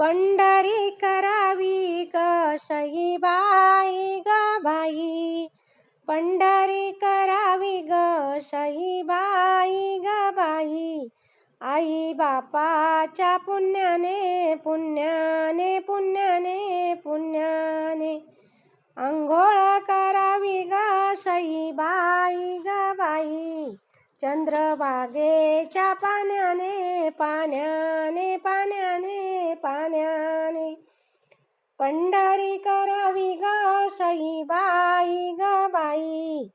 पंढरी करावी ग बाई ग बाई. पंढरी करावी ग बाई ग बाई. आई बापाच्या पुण्याने पुण्याने पुण्याने पुण्याने. आंघोळ करावी ग बाई ग बाई. चंद्रबागेच्या पाण्याने पाण्या पाण्याने पाण्याने पंढरी करावी ग बाई ग बाई.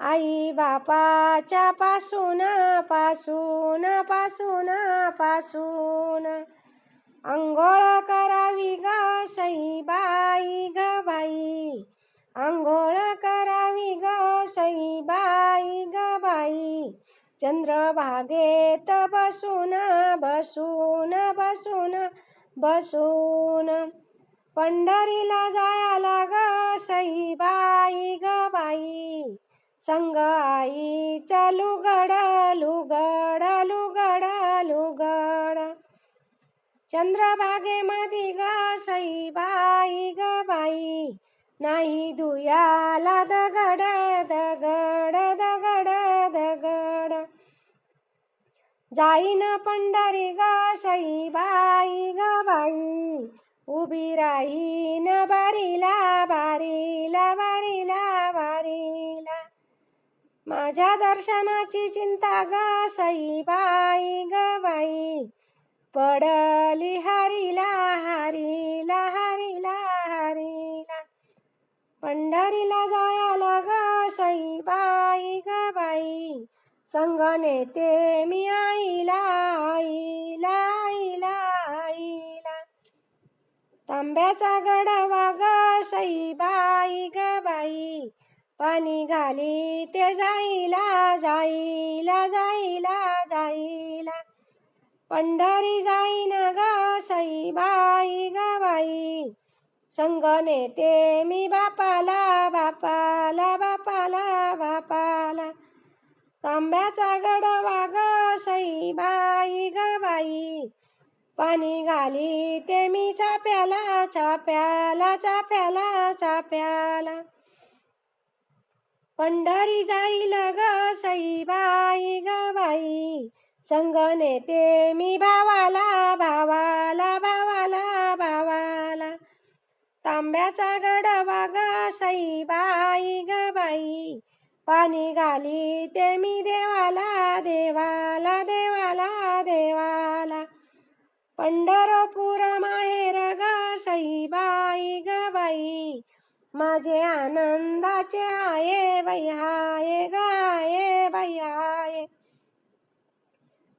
आई बापाच्या पासून पासून पासून. पासून आंघोळ करावी ग बाई ग बाई. आंघोळ करावी ग बाई ग बाई. चंद्रभागेत बसून बसून बसून बसून. पंढरीला जायला ग बाई ग बाई. संग गड लुगड लुगड लुगड चंद्रभागे चंद्रभागेमध्ये ग बाई ग बाई. नाही धुयाला दगड दगड दगड दगड. जाईन पंढरी ग बाई ग बाई. उभी राहीन बारीला बारीला बारीला बारीला. माझ्या दर्शनाची चिंता ग साईबाई ग बाई. पडली हरीला हरीला हरीला हरीला. पंढरीला जायला ग बाई ग बाई. संग नेते मी आईला आईला आईला. तांब्याचा गडवा ग बाई ग बाई. पाणी घाली ते जाईला जाईला जाईला जाईला. पंढरी जाईन ग बाई ग बाई. संग नेते मी बापाला बापाला बापाला बापाला. तांब्याचा गडवा ग बाई ग बाई. पाणी घाली ते मी चाप्याला चाप्याला चाप्याला चाप्याला. पंढरी जाईल ग साईबाई ग बाई. संग नेते मी भावाला भावाला भावाला भावाला. तांब्याचा गडवा ग साईबाई ग बाई. पाणी घाली ते मी देवाला देवाला देवाला देवाला. पंढरपूर माहेर ग सईबाई ग बाई. माझे आनंदाचे आहे बाई गाये बाई हाय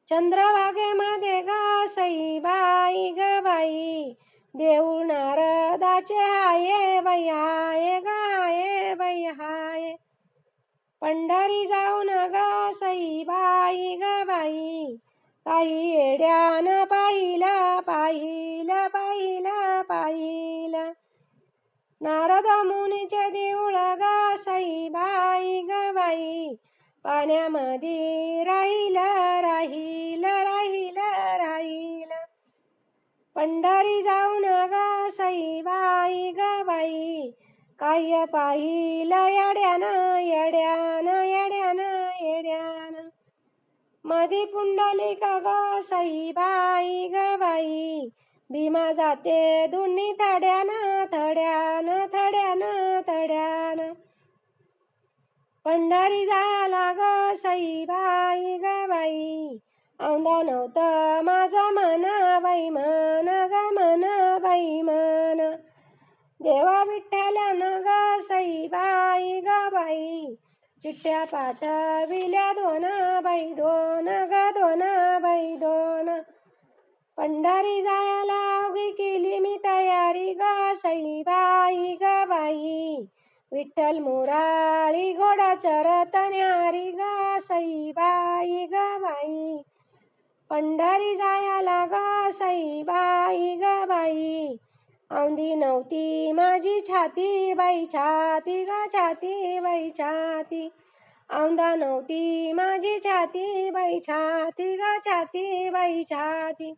चंद्रभागेमध्ये ग सईबाई ग बाई. देऊळ नारदाचे हाये बाई हाय गाये बाई हाय. पंढरी जाऊन ग सईबाई ग बाई. काही येड्यानं पाहिलं पाहिलं पाहिलं पाहिलं. नारद मुनीचे देऊळ गा साईबाई ग बाई. पाण्यामध्ये राहील राहील राहील राहील. पंढरी जाऊन ग साईबाई ग बाई. काय पाहिलं येड्यानं येड्यानं येड्यानं येड्या मधी पुंडली का ग बाई ग बाई. भीमा जाते दोन्ही थड्यानं थड्यान थड्यान थड्यानं. पंढरी झाला ग साईबाई ग बाई. औंदा नव्हतं माझं मन बाई मन ग मन बाई मन देवा विठ्ठल्यानं ग साईबाई ग बाई. चिठ्ठ्या पाठविल्या दोन बाई दोन ग दोन बाई दोन पंढरी जायला उगी केली मी तयारी ग बाई ग बाई. विठ्ठल मुराळी घोडा चरत न्यारी ग सईबाई ग बाई. पंढरी जायला ग सईबाई ग बाई. औंदी नव्हती माझी छाती बाई छाती ग छाती बाई छाती. औंदा नव्हती माझी छाती बाई छाती ग छाती बाई छाती.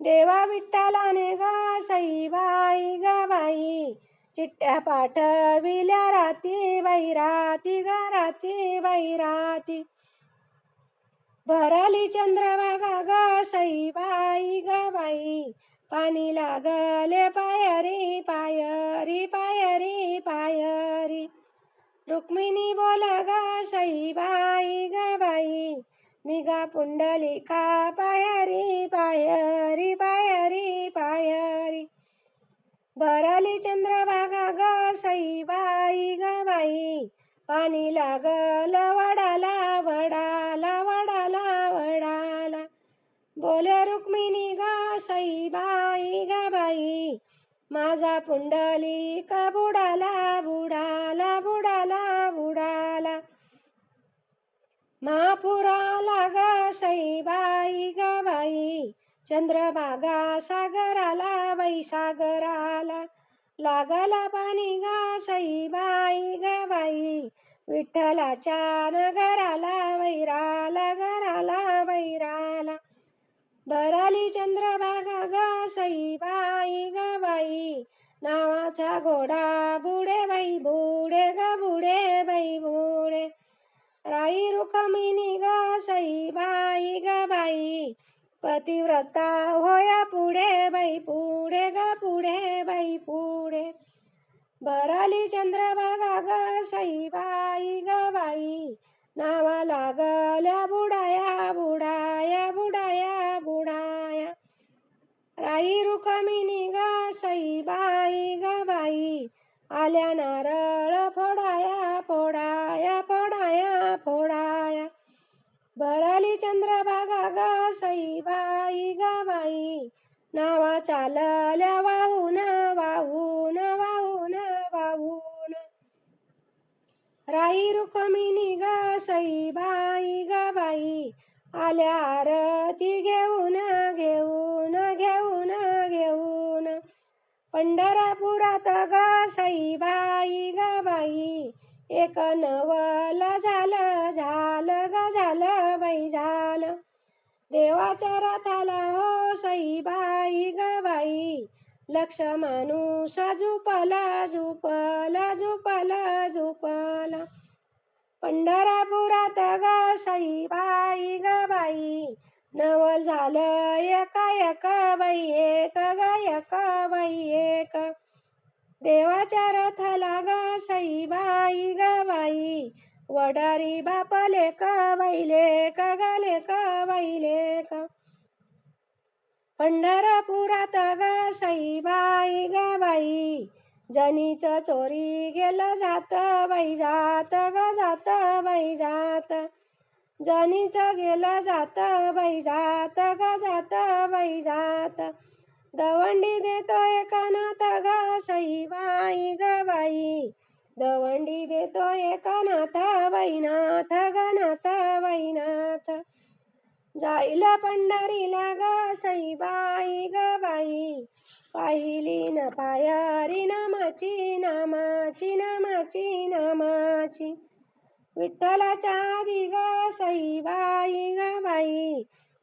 देवा विठ्ठलाने ग सईबाई ग बाई. चिट्ट्या पाठविल्या राती बाई राती ग राती बाई राती. भरली चंद्रभागा ग सईबाई ग बाई. पाणी लागले पायरी पायरी पायरी पायरी. रुक्मिणी बोल ग सईबाई ग बाई. निगा पुंडलिका पायरी पायरी पायरी पायरी. भरली चंद्रभागा ग सईबाई ग बाई. पाणी लागल वडाला वडाला वडाला वडाला. बोले रुक्मिणी ग सईबाई ग बाई. माझा पुंडली का बुडाला बुडाला बुडाला बुडाला. महापुराला ग सईबाई ग बाई चंद्रभागा सागराला बाई सागराला लागला पाणी ग सईबाई ग बाई विठ्ठलाच्या नगराला वैराला घराला वैराला. भराली चंद्रभागा ग सईबाई ग बाई नावाचा घोडा बुडे बाई बुडे ग बुडे बाई बुडे. राई रुकमिनी ग सईबाई ग बाई. पतिव्रता होया पुढे बाई पुढे ग पुढे बाई पुढे. भराली चंद्रभागा ग सईबाई ग बाई. नावा लागल्या बुडाया बुडाया बुडा राई रुक्मिणी ग सईबाई ग बाई आल्या नारळ फोडाया फोडाया फोडाया फोडाया. बराली चंद्रभागा ग सईबाई ग बाई नावा चालल्या वाहून वाहून वाहून वाहून. राई रुक्मिणी ग सईबाई ग बाई आल्या आरती घेऊन घेऊन घेऊन पुरात ग सईबाई ग बाई एक नवल झालं झालं ग झालं बाई झालं देवाच्या रथाला हो सईबाई ग बाई लक्ष माणूस झुपला झुपला झुपला झुपला. पंढरापुरात ग सईबाई ग बाई नवल झालं एका एक बाई एक ग एक बाई एक. देवाच्या रथाला ग साईबाई ग वडारी बापले क बाईले क गाले क बाईले क पंढरपुरात ग साईबाई ग जनीच चोरी गेलं जात बाई जात ग जात बाई जात. जनीच गेलं जात बाई जात ग जात बाई जात. दवंडी देतो एकानाथ ग सईबाई ग बाई. दवंडी देतो एकानाथ वैनाथ ग वैनाथ. बाईनाथ जाईला पंढरीला ग सईबाई ग बाई. पाहिली न पायारी नामाची नामाची नामाची नामाची. विठ्ठलाच्या आधी ग सईबाई ग बाई.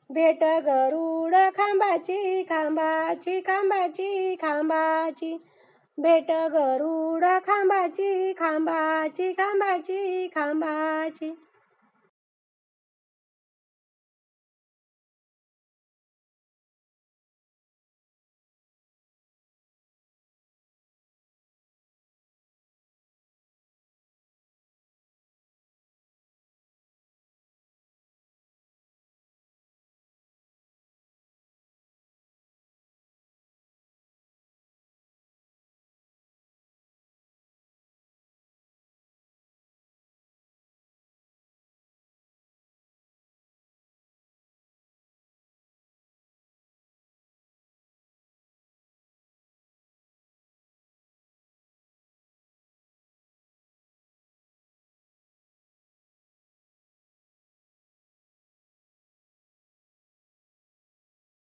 भेट गरुड खांबाची खांबाची खांबाची खांबाची. भेट गरुड खांबाची खांबाची खांबाची खांबाची.